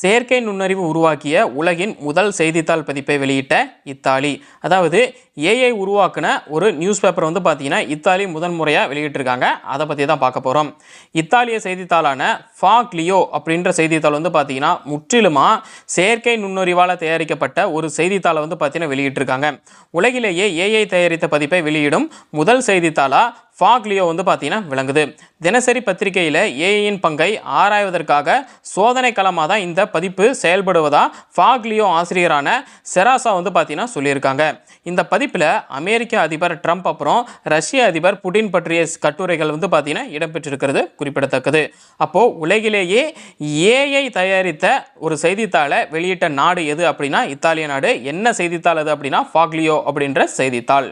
செயற்கை நுண்ணறிவு உருவாக்கிய உலகின் முதல் செய்தித்தாள் பதிப்பை வெளியிட்ட இத்தாலி. அதாவது ஏஐ உருவாக்குன ஒரு நியூஸ் பேப்பர் வந்து பார்த்தீங்கன்னா இத்தாலி முதன்முறையாக வெளியிட்டிருக்காங்க. அதை பற்றி தான் பார்க்க போகிறோம் இத்தாலிய செய்தித்தாளான ஃபாக் லியோ அப்படின்ற செய்தித்தாள் வந்து பார்த்தீங்கன்னா முற்றிலுமாக செயற்கை நுண்ணறிவால் தயாரிக்கப்பட்ட ஒரு செய்தித்தாளை வந்து பார்த்தீங்கன்னா வெளியிட்டிருக்காங்க. உலகிலேயே ஏஐ தயாரித்த பதிப்பை வெளியிடும் முதல் செய்தித்தாளாக ஃபாக்லியோ வந்து பார்த்தீங்கன்னா விளங்குது. தினசரி பத்திரிகையில் ஏஐயின் பங்கை ஆராய்வதற்காக சோதனை களமாக தான் இந்த பதிப்பு செயல்படுவதாக ஃபாக்லியோ ஆசிரியரான செராசா வந்து பார்த்தீங்கன்னா சொல்லியிருக்காங்க. இந்த பதிப்பில் அமெரிக்க அதிபர் ட்ரம்ப் அப்புறம் ரஷ்ய அதிபர் புடின் பற்றிய கட்டுரைகள் வந்து பார்த்தீங்கன்னா இடம்பெற்றிருக்கிறது குறிப்பிடத்தக்கது. அப்போது உலகிலேயே ஏஐ தயாரித்த ஒரு செய்தித்தாளை வெளியிட்ட நாடு எது அப்படின்னா இத்தாலிய நாடு. என்ன செய்தித்தாள் அது அப்படின்னா ஃபாக்லியோ அப்படின்ற செய்தித்தாள்.